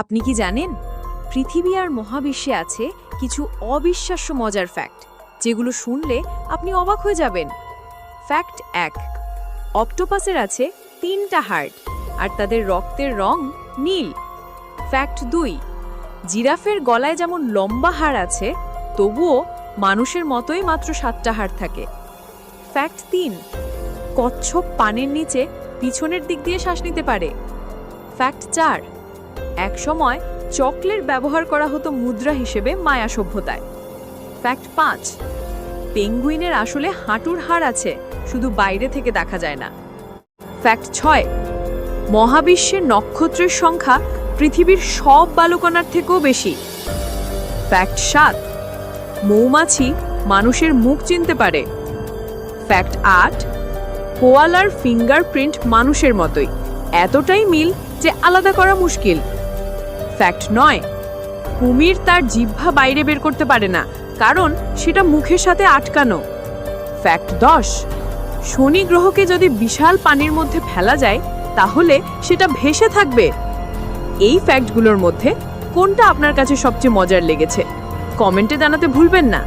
আপনি কি জানেন? পৃথিবী আর মহাবিশ্বে আছে কিছু অবিশ্বাস্য মজার ফ্যাক্ট যেগুলো শুনলে আপনি অবাক হয়ে যাবেন। ফ্যাক্ট এক অক্টোপাসের আছে তিনটা হার্ট আর তাদের রক্তের রং নীল। ফ্যাক্ট দুই, জিরাফের গলায় যেমন লম্বা হাড় আছে, তবুও মানুষের মতোই মাত্র সাতটা হাড় থাকে। ফ্যাক্ট তিন, কচ্ছপ পানের নিচে পিছনের দিক দিয়ে শ্বাস নিতে পারে। ফ্যাক্ট চার এক সময় চকলেট ব্যবহার করা হতো মুদ্রা হিসেবে মায়া সভ্যতায়। ফ্যাক্ট পাঁচ, পেঙ্গুইনের আসলে হাঁটুর হাড় আছে, শুধু বাইরে থেকে দেখা যায় না। ফ্যাক্ট ছয়, মহাবিশ্বের নক্ষত্রের সংখ্যা পৃথিবীর সব বালুকণার থেকেও বেশি। ফ্যাক্ট সাত, মৌমাছি মানুষের মুখ চিনতে পারে। ফ্যাক্ট আট, কোয়ালার ফিঙ্গারপ্রিন্ট মানুষের মতোই। এতটাই মিল যে আলাদা করা মুশকিল। ফ্যাক্ট নয়, কুমির তার জিহ্বা বাইরে বের করতে পারে না, কারণ সেটা মুখের সাথে আটকানো। ফ্যাক্ট দশ, শনি গ্রহকে যদি বিশাল পানির মধ্যে ফেলা যায়, তাহলে সেটা ভেসে থাকবে। এই ফ্যাক্টগুলোর মধ্যে কোনটা আপনার কাছে সবচেয়ে মজার লেগেছে? কমেন্টে জানাতে ভুলবেন না।